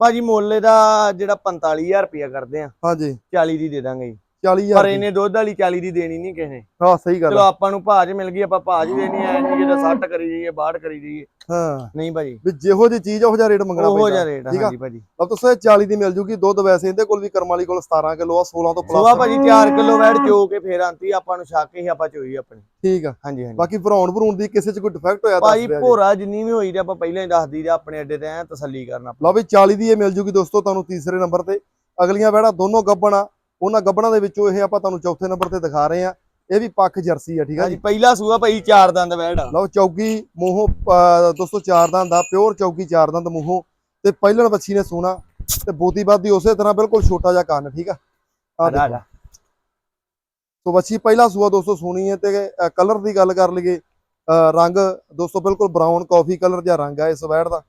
ਭਾਜੀ ਮੁੱਲ ਦਾ ਜਿਹੜਾ 45000 ਰੁਪਇਆ ਕਰਦੇ ਆ। ਹਾਂਜੀ। 40 ਦੀ ਦੇ ਦਾਂਗੇ ਜੀ। 40000 ਪਰ ਇਹਨੇ ਦੁੱਧ ਵਾਲੀ 40 ਦੀ ਦੇਣੀ ਨਹੀਂ ਕਿਸੇ ਨੇ। ਹਾਂ ਸਹੀ ਗੱਲ ਚਲੋ। ਆਪਾਂ ਨੂੰ ਭਾਜ ਮਿਲ ਗਈ ਆਪਾਂ ਭਾਜ ਦੇਣੀ ਐ ਨਹੀਂ ਜਿਹਦਾ 60 ਕਰੀ ਜਾਈਏ 62 ਕਰੀ ਜਾਈਏ। ਹਾਂ। ਨਹੀਂ ਭਾਜੀ। ਵੀ ਜਿਹੋ ਜੀ ਚੀਜ਼ ਉਹੋ ਜਿਹਾ ਰੇਟ ਮੰਗਣਾ ਉਹੋ ਜਿਹਾ ਪੈਂਦਾ ਰੇਟ। ਹਾਂਜੀ ਭਾਜੀ। ਅਬ ਤੁਸੀਂ 40 ਦੀ ਮਿਲ ਜੂਗੀ ਦੁੱਧ ਵੈਸੇ ਇਹਦੇ ਕੋਲ ਵੀ ਕਰਮ ਵਾਲੀ ਕੋਲ 17 ਕਿਲੋ ਆ 16 ਤੋਂ ਸੁਆ ਪਲੱਸ ਭਾਜੀ 4 ਕਿਲੋ ਵੈੜ ਚੋ ਕੇ ਫੇਰ ਆਂਤੀ ਆਪਾਂ ਨੂੰ ਸ਼ੱਕ ਹੀ ਆਪਾਂ ਚੋਈ ਆਪਣੀ। ਠੀਕ ਆ। ਹਾਂਜੀ ਹਾਂਜੀ। ਬਾਕੀ ਭਰਾਉਣ ਭਰੂਣ ਦੀ ਕਿਸੇ 'ਚ ਕੋਈ ਡਿਫੈਕਟ ਹੋਇਆ ਦਿਆ ਜੀ। ਭੋਰਾ ਜਿੰਨੀ ਵੀ ਹੋਈ ਤੇ ਆਪਾਂ ਪਹਿਲਾਂ ਹੀ ਦੱਸ ਦਈਦਾ ਆਪਣੇ ਅੱਡੇ ਤੇ ਐ ਤਸੱਲੀ ਕਰਨਾ। ਲਓ ਵੀ 40 ਦੀ ਇਹ ਮਿਲ ਜੂਗੀ ਦੋਸਤੋ ਤੁਹਾਨੂੰ ਤੀਸਰੇ ਨੰਬਰ ਤੇ। ਅਗਲੀਆਂ ਵੈੜਾਂ ਦੋਨੋਂ ਗੱਬਣ ਉਹਨਾਂ ਗੱਬਣਾਂ ਦੇ ਵਿੱਚੋਂ ਇਹ ਆਪਾਂ ਤੁਹਾਨੂੰ ਚੌਥੇ ਨੰਬਰ ਤੇ ਦਿਖਾ ਰਹੇ ਆ ਇਹ ਵੀ ਪੱਖ ਜਰਸੀ ਆ ਠੀਕ ਆ ਜੀ? ਪਹਿਲਾ ਸੂਆ ਭਾਈ ਚਾਰ ਦੰਦ ਵੈੜ ਆ ਲਓ ਚੌਗੀ ਮੂੰਹੋਂ ਦੋਸਤੋ ਚਾਰ ਦੰਦ ਆ ਪਿਓਰ ਚੌਗੀ ਚਾਰ ਦੰਦ ਮੂੰਹੋਂ ਤੇ ਪਹਿਲਣ ਬੱਚੀ ਨੇ ਸੋਨਾ ਤੇ ਬੋਦੀ ਬਾਦੀ ਉਸੇ ਤਰ੍ਹਾਂ ਬਿਲਕੁਲ ਛੋਟਾ ਜਿਹਾ ਕੰਨ ਠੀਕ ਆ? ਆ ਜਾ ਦੇਖੋ। ਜਾ। ਸੋ ਬੱਚੀ ਪਹਿਲਾ ਸੂਆ ਦੋਸਤੋ ਸੋਹਣੀ ਹੈ ਤੇ ਕਲਰ ਦੀ ਗੱਲ ਕਰ ਲਈਏ ਰੰਗ ਦੋਸਤੋ ਬਿਲਕੁਲ ਬਰਾਊਨ ਕਾਫੀ ਕਲਰ ਜਿਹਾ ਰੰਗ ਆ ਇਸ ਵੈੜ ਦਾ।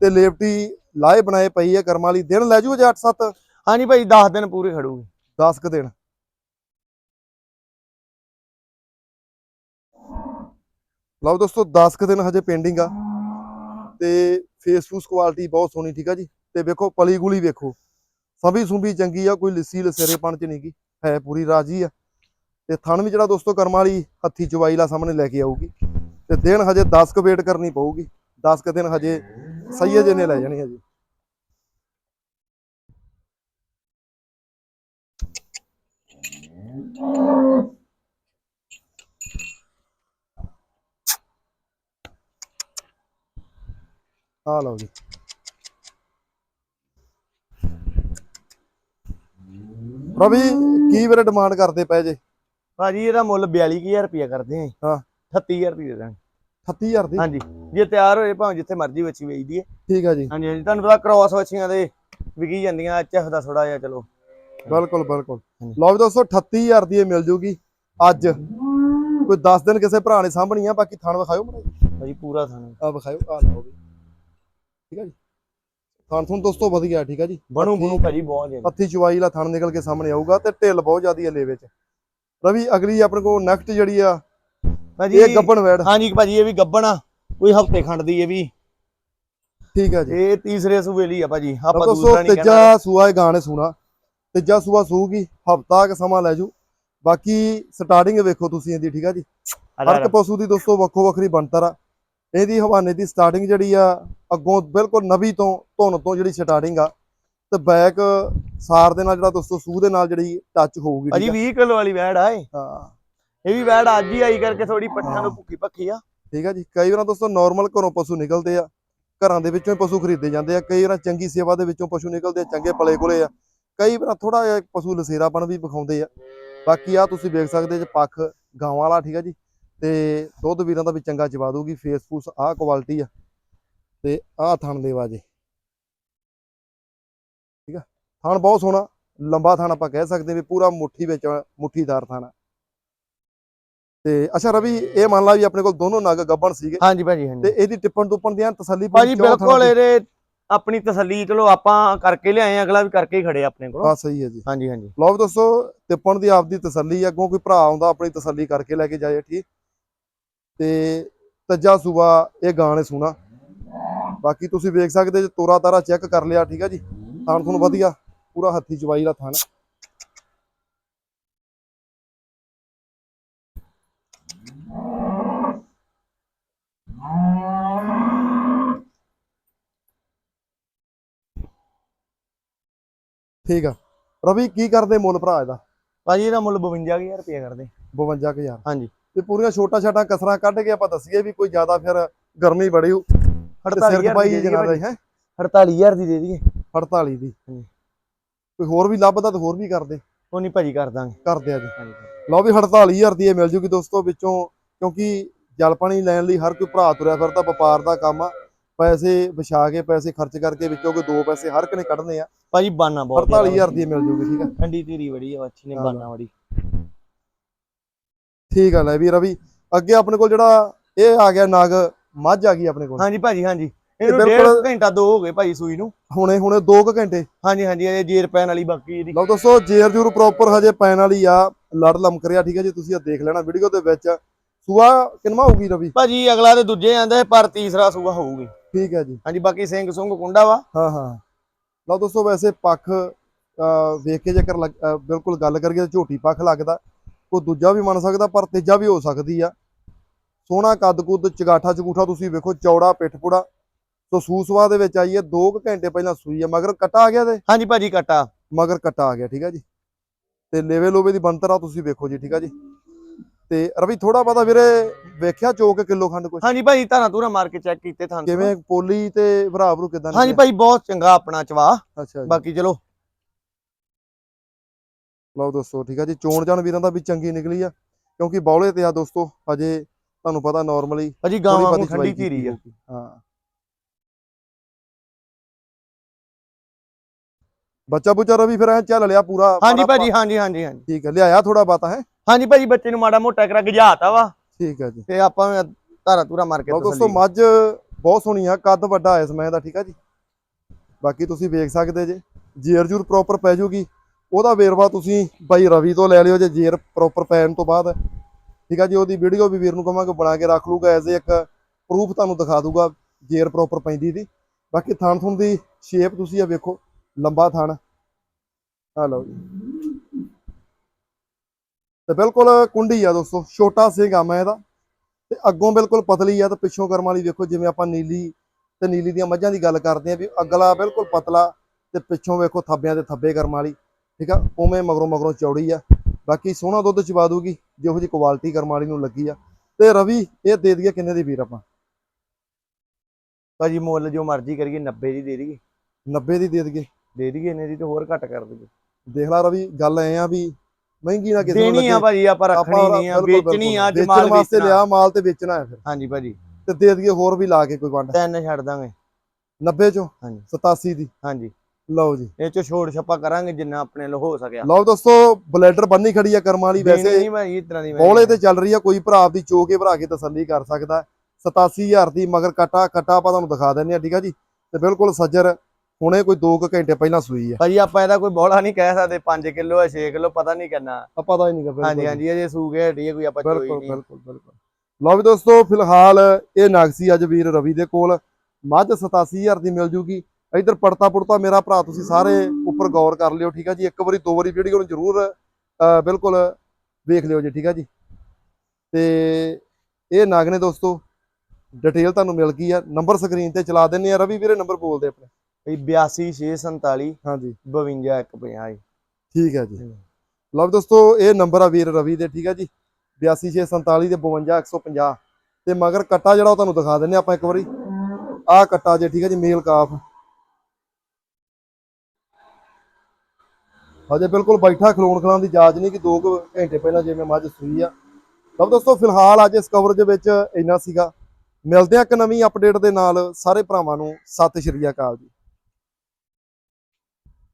ਤੇ ਲੇਵਟੀ ਲਾਏ ਬਣਾਏ ਪਈ ਹੈ ਕਰਮ ਵਾਲੀ ਦਿਨ ਲੈ ਜੂ ਜੇ 8-7 ਹਾਂਜੀ ਭਾਈ 10 ਦਿਨ ਪੂਰੇ ਖੜੂਗੀ। 10 ਕ ਦਿਨ। ਲਓ ਦੋਸਤੋ 10 ਕ ਦਿਨ ਹਜੇ ਪੈਂਡਿੰਗ ਆ। ਤੇ ਫੇਸ ਫੂਸ ਕੁਆਲਿਟੀ ਬਹੁਤ ਸੋਹਣੀ, ਠੀਕ ਆ ਜੀ? ਤੇ ਵੇਖੋ, ਪਲੀ ਗੁਲੀ ਵੇਖੋ। ਸਭੀ ਸੁੰਬੀ ਚੰਗੀ ਆ, ਕੋਈ ਲਿੱਸੀ ਲਸੇਰੇਪਣ ਚ ਨਹੀਂਗੀ ਹੈ ਪੂਰੀ ਰਾਜੀ ਆ। ਤੇ ਥਣ ਵੀ ਜਿਹੜਾ ਦੋਸਤੋ ਕਰਮ ਵਾਲੀ ਹੱਥੀ ਚਵਾਈ ਲਾ ਸਾਹਮਣੇ ਲੈ ਕੇ ਆਊਗੀ। ਤੇ ਦਿਨ ਹਜੇ 10 ਕ ਵੇਟ ਕਰਨੀ ਪਊਗੀ। 10 ਕ ਦਿਨ ਹਜੇ ਸਹੀ ਜੇ ਨੇ ਲੈ ਜਾਣੀ ਹਜੇ ਆ ਲਓ ਜੀ। ਰਵੀ ਕੀ ਵੀਰੇ ਡਿਮਾਂਡ ਕਰਦੇ ਪਏ ਜੇ? ਭਾਜੀ ਇਹਦਾ ਮੁੱਲ 42000 ਰੁਪਇਆ ਕਰਦੇ ਆ ਹਾਂ। 38000 ਰੁਪਏ ਦੇ ਦਾਂਗੇ। 38000 ਦੀ? ਹਾਂਜੀ। ਜੇ ਤਿਆਰ ਹੋਏ ਭਾਵੇਂ ਜਿੱਥੇ ਮਰਜ਼ੀ ਵਿੱਚ ਵੇਚਦੀ ਹੈ ਠੀਕ ਆ ਜੀ। ਹਾਂਜੀ ਹਾਂਜੀ। ਤੁਹਾਨੂੰ ਪਤਾ ਕ੍ਰਾਸ ਵੱਛੀਆਂ ਦੇ ਵਿਕੀ ਜਾਂਦੀਆਂ ਐਚਐਫ ਦਾ ਥੋੜਾ ਜਿਹਾ ਚਲੋ। ਬਿਲਕੁਲ ਬਿਲਕੁਲ। ਲਓ ਵੀ ਦੋਸਤੋ 38000 ਦੀ ਇਹ ਮਿਲ ਜੂਗੀ ਅੱਜ। ਕੋਈ 10 ਦਿਨ ਕਿਸੇ ਭਰਾ ਨੇ ਸਾਂਭਣੀ ਆ ਬਾਕੀ ਥਣ ਵਿਖਾਇਓ ਮੜਾ ਭਾਜੀ ਪੂਰਾ ਥਾਣਾ ਆ ਵਿਖਾਇਓ ਆ ਲਓ ਵੀ। ਠੀਕ ਹੈ ਜੀ? ਥਣ ਥਣ ਦੋਸਤੋ ਵਧੀਆ ਠੀਕ ਹੈ ਜੀ? ਬਣੂ ਬਣੂ ਭਾਜੀ ਬਹੁਤ ਜੇ ਹੱਥੀ ਚਵਾਈ ਵਾਲਾ ਥਣ ਨਿਕਲ ਕੇ ਸਾਹਮਣੇ ਆਊਗਾ ਤੇ ਢਿੱਲ ਬਹੁਤ ਜ਼ਿਆਦੀ ਹੈ ਲੇਵੇ ਚ। ਰਵੀ ਅਗਲੀ ਆਪਣੇ ਕੋਲ ਨੈਕਸਟ ਜਿਹੜੀ ਆ ਭਾਜੀ ਇਹ ਗੱਬਣ ਵੈੜ। ਹਾਂਜੀ ਭਾਜੀ ਇਹ ਵੀ ਗੱਬਣ ਆ। ਕੋਈ ਹਫ਼ਤੇ ਖੰਡ ਦੀ ਇਹ ਵੀ। ਠੀਕ ਹੈ ਜੀ। ਇਹ ਤੀਸਰੇ ਲਈ ਆ ਭਾਜੀ। ਆਪਾਂ ਦੋਸਤੋ ਦੂਸਰਾ ਨਹੀਂ ਕਹਿੰਦੇ ਤੀਜਾ ਸੂਆ ਇਹ ਗਾਣੇ ਸੁਣਾ। ਤੀਜਾ ਸੂਆ ਸੂਗੀ ਹਫਤਾ ਕ ਸਮਾਂ ਲੈ ਜੂ। ਬਾਕੀ ਸਟਾਰਟਿੰਗ ਵੇਖੋ ਤੁਸੀਂ ਇਹਦੀ ਠੀਕ ਆ ਜੀ? ਹਰ ਇੱਕ ਪਸ਼ੂ ਦੀ ਦੋਸਤੋ ਵੱਖੋ ਵੱਖਰੀ ਬਣਤਰ ਆ। ਇਹਦੀ ਹਵਾਨੇ ਦੀ ਸਟਾਰਟਿੰਗ ਜਿਹੜੀ ਆ ਅੱਗੋਂ ਬਿਲਕੁਲ ਨਵੀ ਤੋਂ ਧੁਨ ਤੋਂ ਜਿਹੜੀ ਸਟਾਰਟਿੰਗ ਆ। ਤੇ ਬੈਕ ਸਾਰ ਦੇ ਨਾਲ ਜਿਹੜਾ ਦੋਸਤੋ ਸੂਹ ਦੇ ਨਾਲ ਜਿਹੜੀ ਟੱਚ ਹੋਊਗੀ ਠੀਕ 20 ਕਿਲੋ ਵਾਲੀ ਵੈੜ ਆ ਇਹ। ਹਾਂ। ਇਹ ਵੀ ਵੈੜ ਅੱਜ ਹੀ ਆਈ ਕਰਕੇ ਥੋੜੀ ਪੱਠਿਆਂ ਨੂੰ ਭੁੱਖੀ ਭੱਖੀ ਆ। ਠੀਕ ਆ ਜੀ ਕਈ ਵਾਰ ਦੋਸਤੋ ਨਾਰਮਲ ਘਰੋਂ ਪਸ਼ੂ ਨਿਕਲਦੇ ਆ। ਘਰਾਂ ਦੇ ਵਿੱਚੋਂ ਹੀ ਪਸ਼ੂ ਖਰੀਦੇ ਜਾਂਦੇ ਆ ਕਈ ਵਾਰ ਚੰਗੀ ਸੇਵਾ ਦੇ ਵਿੱਚੋਂ ਪਸ਼ੂ ਨਿਕਲਦੇ ਆ ਚੰਗੇ ਪਲੇ ਕੋਲੇ ਆ। ਕਈ ਵਾਰ ਥੋੜਾ ਜਿਹਾ ਪਸ਼ੂ ਲਸੇਰਾਪਣ ਵੀ ਵਿਖਾਉਂਦੇ ਆ। ਬਾਕੀ ਆ ਤੁਸੀਂ ਵੇਖ ਸਕਦੇ ਜੇ ਪੱਖ ਗਾਵਾਂ ਵਾਲਾ ਠੀਕ ਆ ਜੀ। ਤੇ ਦੁੱਧ ਵੀਰਾਂ ਦਾ ਵੀ ਚੰਗਾ ਚਵਾ ਦੂਗੀ ਫੇਸ ਫੂਸ ਆਹ ਕੁਆਲਿਟੀ ਆ। ਤੇ ਆਹ ਥਣ ਦੇਵਾ ਜੇ। ਠੀਕ ਆ? ਥਣ ਬਹੁਤ ਸੋਹਣਾ ਲੰਬਾ ਥਣ ਆਪਾਂ ਕਹਿ ਸਕਦੇ ਵੀ ਪੂਰਾ ਮੁੱਠੀ ਵਿੱਚ ਮੁੱਠੀਦਾਰ ਥਣ ਆ। ਤੇ ਅੱਛਾ ਰਵੀ ਇਹ ਮੰਨ ਲਾ ਵੀ ਆਪਣੇ ਕੋਲ ਦੋਨੋਂ ਨਗ ਗੱਬਣ ਸੀਗੇ। ਹਾਂਜੀ ਭਾਜੀ ਹਾਂਜੀ। ਤੇ ਇਹਦੀ ਟਿੱਪਣ ਟੁੱਪਣ ਦੀਆਂ ਤਸੱਲੀ ਭਾਜੀ ਬਿਲਕੁਲ? ਇਹਦੇ ਆਪਣੀ ਤਸੱਲੀ ਚਲੋ ਆਪਾਂ ਕਰਕੇ ਲਿਆਏ ਅਗਲਾ ਵੀ ਕਰਕੇ ਹੀ ਖੜੇ ਆਪਣੇ ਕੋਲ। ਹਾਂ ਸਹੀ ਹੈ ਜੀ। ਹਾਂਜੀ ਹਾਂਜੀ। ਲਓ ਦੋਸਤੋ ਟਿੱਪਣ ਦੀ ਆਪਦੀ ਤਸੱਲੀ ਅੱਗੋਂ ਕੋਈ ਭਰਾ ਆਉਂਦਾ ਆਪਣੀ ਤਸੱਲੀ ਕਰਕੇ ਲੈ ਕੇ ਜਾਏ ਠੀਕ? ਤੇ ਤੱਜਾ ਸੂਬਾ ਇਹ ਗਾਣੇ ਸੁਣਾ। ਬਾਕੀ ਤੁਸੀਂ ਵੇਖ ਸਕਦੇ ਜੇ ਤੋਰਾ ਤਾਰਾ ਚੈੱਕ ਕਰ ਲਿਆ ਠੀਕ ਆ ਜੀ? ਥਾਣ ਤੁਹਾਨੂੰ ਵਧੀਆ ਪੂਰਾ ਹੱਥੀ ਚਵਾਈ ਦਾ ਥਾਣ। ਠੀਕ ਆ। ਰਵੀ ਕੀ ਕਰਦੇ ਮੁੱਲ ਭਰਾ ਇਹਦਾ? ਭਾਜੀ ਇਹਦਾ ਮੁੱਲ 52000 ਰੁਪਏ ਕਰਦੇ। 52000 ਹਾਂਜੀ। ਤੇ ਪੂਰੀਆਂ ਛੋਟਾ ਛੋਟਾ ਕਸਰਾਂ ਕੱਢ ਕੇ ਆਪਾਂ ਦੱਸੀਏ ਵੀ ਕੋਈ ਜ਼ਿਆਦਾ ਫਿਰ ਗਰਮੀ ਬੜੀ ਹੋ ਤੇ ਸਿਰ 48000 ਖਪਾਈ ਦੀ ਦੇ ਦਈਏ ਹੈ? 48000 ਦੀ ਦੇ ਦਈਏ 48 ਦੀ। ਕੋਈ ਹੋਰ ਵੀ ਲੱਭਦਾ ਤਾਂ ਹੋਰ ਵੀ ਕਰਦੇ। ਉਹ ਨਹੀਂ ਭਾਜੀ ਕਰ ਦਾਂਗੇ। ਕਰਦੇ ਆ ਜੀ। ਲਓ ਵੀ 48000 ਦੀ ਇਹ ਮਿਲ ਜੂਗੀ ਦੋਸਤੋ ਵਿੱਚੋਂ ਕਿਉਂਕਿ ਜਲ ਪਾਣੀ ਲੈਣ ਲਈ ਹਰ ਕੋਈ ਭਰਾ ਤੁਰਿਆ ਫਿਰਦਾ ਵਪਾਰ ਦਾ ਕੰਮ ਆ। ਪੈਸੇ ਵਿਛਾ ਕੇ ਪੈਸੇ ਖਰਚ ਕਰਕੇ ਵਿੱਚੋਂ ਕੋਈ ਦੋ ਪੈਸੇ ਹਰ ਇੱਕ ਨੇ ਕੱਢਨੇ ਆ। ਭਾਜੀ ਬਾਨਾ ਬਹੁਤ 48000 ਦੀ ਮਿਲ ਜੂਗੀ ਠੀਕ ਆ? ਠੰਡੀ ਧੀਰੀ ਬੜੀ ਆ ਅੱਛੀ ਨੇ। ਬਾਨਾ ਬੜੀ। ਠੀਕ ਆ ਲੈ ਵੀ ਰਵੀ ਅੱਗੇ ਆਪਣੇ ਕੋਲ ਜਿਹੜਾ ਇਹ ਆ ਗਿਆ ਨਗ ਮੱਝ ਆ ਗਈ ਆਪਣੇ ਕੋਲ। ਹਾਂਜੀ ਭਾਜੀ ਹਾਂਜੀ। ਇਹਨੂੰ ਡੇਢ ਘੰਟਾ ਦੋ ਹੋ ਗਏ ਭਾਜੀ ਸੂਈ ਨੂੰ। ਹੁਣੇ ਹੁਣੇ 2 ਘੰਟੇ। ਹਾਂਜੀ ਹਾਂਜੀ ਇਹ ਜੇਰ ਪੈਣ ਵਾਲੀ ਬਾਕੀ ਇਹਦੀ। ਲਓ ਦੋਸਤੋ ਜੇਰ ਜੂਰ ਪ੍ਰੋਪਰ ਹਜੇ ਪੈਣ ਵਾਲੀ ਆ ਲੜ ਲਮਕ ਰਿਹਾ ਠੀਕ ਹੈ ਜੀ ਤੁਸੀਂ ਇਹ ਦੇਖ ਲੈਣਾ ਵੀਡੀਓ ਦੇ ਵਿੱਚ। ਸੂਆ ਕਿੰਨਾ ਹੋਊਗੀ ਰਵੀ? ਭਾਜੀ ਅਗਲਾ ਤੇ ਦੂਜੇ ਆਂਦਾ ਪਰ ਤੀਸਰਾ ਸੂਆ ਹੋਊਗੀ। ਠੀਕ ਹੈ ਜੀ। ਹਾਂਜੀ ਬਾਕੀ ਸਿੰਘ ਸੁੰਗ ਕੁੰਡਾ ਵਾ। ਹਾਂ ਹਾਂ। ਲਓ ਦੋਸਤੋ ਵੈਸੇ ਪੱਖ ਵੇਖ ਕੇ ਜੇਕਰ ਬਿਲਕੁਲ ਗੱਲ ਕਰੀਏ ਤਾਂ ਝੋਟੀ ਪੱਖ ਲੱਗਦਾ। ਕੋਈ ਦੂਜਾ ਵੀ ਮੰਨ ਸਕਦਾ ਪਰ ਤੀਜਾ ਵੀ ਹੋ ਸਕਦੀ ਆ। ਸੋਹਣਾ ਕੱਦ ਕੁੱਦ ਚਗਾਠਾ ਚਗੂਠਾ ਤੁਸੀਂ ਵੇਖੋ ਚੌੜਾ ਪਿੱਠ ਪੁੜਾ ਸੋ ਸੂਸਵਾ ਦੇ ਵਿੱਚ ਆਈ ਹੈ 2 ਘੰਟੇ ਪਹਿਲਾਂ ਸੂਈ ਆ ਮਗਰ ਕੱਟਾ ਆ ਗਿਆ ਤੇ? ਹਾਂਜੀ ਭਾਜੀ ਕਟਾ। ਮਗਰ ਕੱਟਾ ਆ ਗਿਆ ਠੀਕ ਹੈ ਜੀ। ਤੇ ਲੇਵੇ ਲੋਵੇ ਦੀ ਬਣਤਰ ਆ ਤੁਸੀਂ ਵੇਖੋ ਜੀ ਠੀਕ ਹੈ ਜੀ। ਤੇ ਰਵੀ ਥੋੜਾ ਬਹੁਤਾ ਵੀਰੇ ਵੇਖਿਆ ਚੋਕ ਕਿਲੋ ਖੰਡ ਕੁਛ? ਹਾਂਜੀ ਭਾਜੀ ਧਾਰਾਂ ਧੂਰਾ ਮਾਰ ਕੇ ਚੈੱਕ ਕੀਤੇ ਥਾਂ ਕਿਵੇਂ ਪੋਲੀ ਤੇ ਭਰਾ ਭਰੂ ਕਿਦਾਂ ਹਾਂਜੀ ਭਾਜੀ ਬਹੁਤ ਚੰਗਾ ਆਪਣਾ ਚਵਾ। ਅੱਛਾ ਬਾਕੀ ਚਲੋ। ਲਓ ਦੋਸਤੋ ਠੀਕ ਹੈ ਜੀ। ਚੋਣ ਜਾਣ ਵੀਰਾਂ ਦਾ ਵੀ ਚੰਗੀ ਨਿਕਲੀ ਆ ਕਿਉਂਕਿ ਬੌਲੇ ਤੇ ਆ ਦੋਸਤੋ ਹਜੇ ਤੁਹਾਨੂੰ ਪਤਾ ਨਾਰਮਲੀ ਭਾਜੀ ਗਾਵਾਂ ਨੂੰ ਠੰਡੀ ਧੀਰੀ ਆ। ਹਾਂ। ਬੱਚਾ ਬੁੱਚਾ ਰਵੀ ਫਿਰ ਐ ਚੱਲ ਲਿਆ ਪੂਰਾ ਹਾਂਜੀ ਭਾਜੀ ਹਾਂਜੀ ਹਾਂਜੀ ਹਾਂਜੀ। ਠੀਕ ਹੈ ਲਿਆਇਆ ਥੋੜਾ ਬਾਤਾ ਹੈ? ਹਾਂਜੀ ਭਾਜੀ ਬੱਚੇ ਨੂੰ ਮਾੜਾ ਮੋਟਾ ਕਰਾ ਗਜਾਤਾ ਵਾ। ਠੀਕ ਹੈ ਜੀ। ਤੇ ਆਪਾਂ ਧਾਰਾ ਧੂਰਾ ਮਾਰ ਕੇ ਦੋਸਤੋ ਮੱਝ ਬਹੁਤ ਸੋਹਣੀ ਆ ਕੱਦ ਵੱਡਾ ਇਸ ਸਮੇਂ ਦਾ ਠੀਕ ਆ ਜੀ। ਬਾਕੀ ਤੁਸੀਂ ਵੇਖ ਸਕਦੇ ਜੇ ਜੇਰ ਜੂਰ ਪ੍ਰੋਪਰ ਪੈ ਜੂਗੀ। ਉਹਦਾ ਵੇਰਵਾ ਤੁਸੀਂ ਬਾਈ ਰਵੀ ਤੋਂ ਲੈ ਲਿਓ ਜੇ ਜੇਰ ਪ੍ਰੋਪਰ ਪੈਣ ਤੋਂ ਬਾਅਦ। ਠੀਕ ਆ ਜੀ ਉਹਦੀ ਵੀਡੀਓ ਵੀ ਵੀਰ ਨੂੰ ਕਹਾਂਗੇ ਬਣਾ ਕੇ ਰੱਖ ਲੂਗਾ ਐਜ਼ ਇੱਕ ਪ੍ਰੂਫ ਤੁਹਾਨੂੰ ਦਿਖਾ ਦੂਗਾ ਜੇਰ ਪ੍ਰੋਪਰ ਪੈਂਦੀ ਦੀ। ਬਾਕੀ ਥਣ ਥੁਣ ਦੀ ਸ਼ੇਪ ਤੁਸੀਂ ਇਹ ਵੇਖੋ ਲੰਬਾ ਥਣ। ਆ ਲਓ ਜੀ। ਤੇ ਬਿਲਕੁਲ ਕੁੰਡੀ ਆ ਦੋਸਤੋ ਛੋਟਾ ਸਿੰਘ ਆ ਮੈਂ ਇਹਦਾ। ਤੇ ਅੱਗੋਂ ਬਿਲਕੁਲ ਪਤਲੀ ਆ ਤੇ ਪਿੱਛੋਂ ਕਰਮ ਵਾਲੀ ਵੇਖੋ ਜਿਵੇਂ ਆਪਾਂ ਨੀਲੀ ਤੇ ਨੀਲੀ ਦੀਆਂ ਮੱਝਾਂ ਦੀ ਗੱਲ ਕਰਦੇ ਆ ਵੀ ਅਗਲਾ ਬਿਲਕੁਲ ਪਤਲਾ ਤੇ ਪਿੱਛੋਂ ਵੇਖੋ ਥੱਬਿਆਂ ਤੇ ਥੱਬੇ ਕਰਮ ਵਾਲੀ ਠੀਕ ਆ? ਉਵੇਂ ਮਗਰੋਂ ਮਗਰੋਂ ਚੌੜੀ ਆ। ਬਾਕੀ ਸੋਹਣਾ ਦੁੱਧ ਚਵਾ ਦੂਗੀ ਜਿਹੋ ਜੀ ਕੁਆਲਿਟੀ ਕਰਮ ਵਾਲੀ ਨੂੰ ਲੱਗੀ ਆ। ਤੇ ਰਵੀ ਇਹ ਦੇ ਦਈਏ ਕਿੰਨੇ ਦੀ ਵੀਰ ਆਪਾਂ? ਭਾਜੀ ਮੁੱਲ ਜੋ ਮਰਜ਼ੀ ਕਰੀਏ 90 ਦੀ ਦੇ ਦਈਏ। 90 ਦੀ ਦੇ ਦਈਏ। ਦੇ ਦਈਏ ਇਹਨੇ ਦੀ ਤੇ ਹੋਰ ਘੱਟ ਕਰ ਦਈਏ। ਦੇਖ ਲਾ ਰਵੀ ਗੱਲ ਐ ਆ ਵੀ ਮਹਿੰਗੀ ਨਾ ਕਿਸੇ ਨੂੰ ਦੇਣੀ ਆ ਭਾਜੀ ਆਪਾਂ ਰੱਖਣੀ ਨਹੀਂ ਆ ਵੇਚਣੀ ਅੱਜ ਮਾਲ ਵਾਸਤੇ ਵੇਚਣਾ। ਲਿਆ ਮਾਲ ਤੇ ਵੇਚਣਾ ਹੈ ਫਿਰ। ਹਾਂਜੀ ਭਾਜੀ। ਤੇ ਦੇ ਦਈਏ ਹੋਰ ਵੀ ਲਾ ਕੇ ਕੋਈ ਵੰਡ। ਤਿੰਨ ਛੱਡ ਦਾਂਗੇ। 90 ਚੋਂ ਹਾਂਜੀ। 87 ਦੀ। ਹਾਂਜੀ। ਲਓ ਜੀ। ਇਹ ਚ ਛੋੜ ਛੱਪਾ ਕਰਾਂਗੇ ਜਿੰਨਾ ਆਪਣੇ ਲੋ ਹੋ ਸਕਿਆ। ਲਓ ਦੋਸਤੋ ਬਲੈਡਰ ਬੰਨੀ ਖੜੀ ਆ ਕਰਮ ਵਾਲੀ ਵੈਸੇ ਨਹੀਂ ਭਾਜੀ ਇਸ ਤਰ੍ਹਾਂ ਦੀ ਬੌਲੇ ਤੇ ਚੱਲ ਰਹੀ ਆ ਕੋਈ ਭਰਾ ਦੀ ਚੋ ਕੇ ਭਰਾ ਕੇ ਤਸੱਲੀ ਕਰ ਸਕਦਾ। ਹੈ। 87000 ਦੀ ਮਗਰ ਕਟਾ ਕਟਾ ਆਪਾਂ ਤੁਹਾਨੂੰ ਦਿਖਾ ਦਿੰਨੇ ਆ ਠੀਕ ਆ ਜੀ? ਤੇ ਬਿਲਕੁਲ ਸੱਜਰ ਹੁਣੇ ਕੋਈ 2 ਘੰਟੇ ਪਹਿਲਾਂ ਸੂਈ ਆ। ਭਾਜੀ ਆਪਾਂ ਇਹਦਾ ਕੋਈ ਬੋਲਾ ਨਹੀਂ ਕਹਿ ਸਕਦੇ 5 ਕਿਲੋ ਹੈ 6 ਕਿਲੋ ਪਤਾ ਨਹੀਂ ਕਿੰਨਾ। ਆ ਪਤਾ ਹੀ ਨਹੀਂਗਾ ਹਾਂਜੀ ਹਾਂਜੀ ਅਜੇ ਸੂ ਕੇ ਹਟੀ ਹੈ ਕੋਈ ਆਪਾਂ ਚੋਈ ਬਿਲਕੁਲ ਨਹੀਂ। ਬਿਲਕੁਲ ਬਿਲਕੁਲ। ਲਓ ਵੀ ਦੋਸਤੋ ਫਿਲਹਾਲ ਇਹ ਨਾਗਸੀ ਅੱਜ ਵੀਰ ਰਵੀ ਦੇ ਕੋਲ। ਮੱਝ 87000 ਦੀ ਮਿਲ ਜੂਗੀ। ਇਧਰ ਪੜਤਾ ਪੁੜਤਾ ਮੇਰਾ ਭਰਾ ਤੁਸੀਂ ਸਾਰੇ ਉੱਪਰ ਗੌਰ ਕਰ ਲਿਓ ਠੀਕ ਆ ਜੀ? ਇੱਕ ਵਾਰੀ ਦੋ ਵਾਰੀ ਵੀਡੀਓ ਨੂੰ ਜ਼ਰੂਰ ਬਿਲਕੁਲ ਵੇਖ ਲਿਓ ਜੀ ਠੀਕ ਆ ਜੀ? ਤੇ ਇਹ ਨਾਗ ਨੇ ਦੋਸਤੋ ਡਿਟੇਲ ਤੁਹਾਨੂੰ ਮਿਲ ਗਈ ਆ। ਨੰਬਰ ਸਕਰੀਨ ਤੇ ਚਲਾ ਦਿੰਨੇ ਆ। ਰਵੀ ਵੀਰੇ ਨੰਬਰ ਬੋਲਦੇ ਆਪਣੇ। ਭਾਈ 82 647 ਹਾਂਜੀ। 52 150 ਠੀਕ ਹੈ ਜੀ। ਲਓ ਦੋਸਤੋ ਇਹ ਨੰਬਰ ਆ ਵੀਰ ਰਵੀ ਦੇ ਠੀਕ ਆ ਜੀ। 82647 ਦੇ 52150 ਤੇ ਮਗਰ ਕੱਟਾ ਜਿਹੜਾ ਉਹ ਤੁਹਾਨੂੰ ਦਿਖਾ ਦਿੰਨੇ ਆਪਾਂ ਇੱਕ ਵਾਰੀ। ਆਹ ਕੱਟਾ ਜੇ ਠੀਕ ਆ ਜੀ ਮੇਲ ਕਾਫ। ਹਜੇ ਬਿਲਕੁਲ ਬੈਠਾ ਖਲੋਣ ਖਲਾਉਣ ਦੀ ਜਾਜ ਨਹੀਂ ਕਿ 2 ਘੰਟੇ ਪਹਿਲਾਂ ਜਿਵੇਂ ਮੱਝ ਸੂਈ ਆ। ਲਓ ਦੋਸਤੋ ਫਿਲਹਾਲ ਅੱਜ ਇਸ ਕਵਰੇਜ ਵਿੱਚ ਇੰਨਾ ਸੀਗਾ। ਮਿਲਦੇ ਆ ਇੱਕ ਨਵੀਂ ਅਪਡੇਟ ਦੇ ਨਾਲ ਸਾਰੇ ਭਰਾਵਾਂ ਨੂੰ। ਸਤਿ ਸ਼੍ਰੀ ਅਕਾਲ ਜੀ।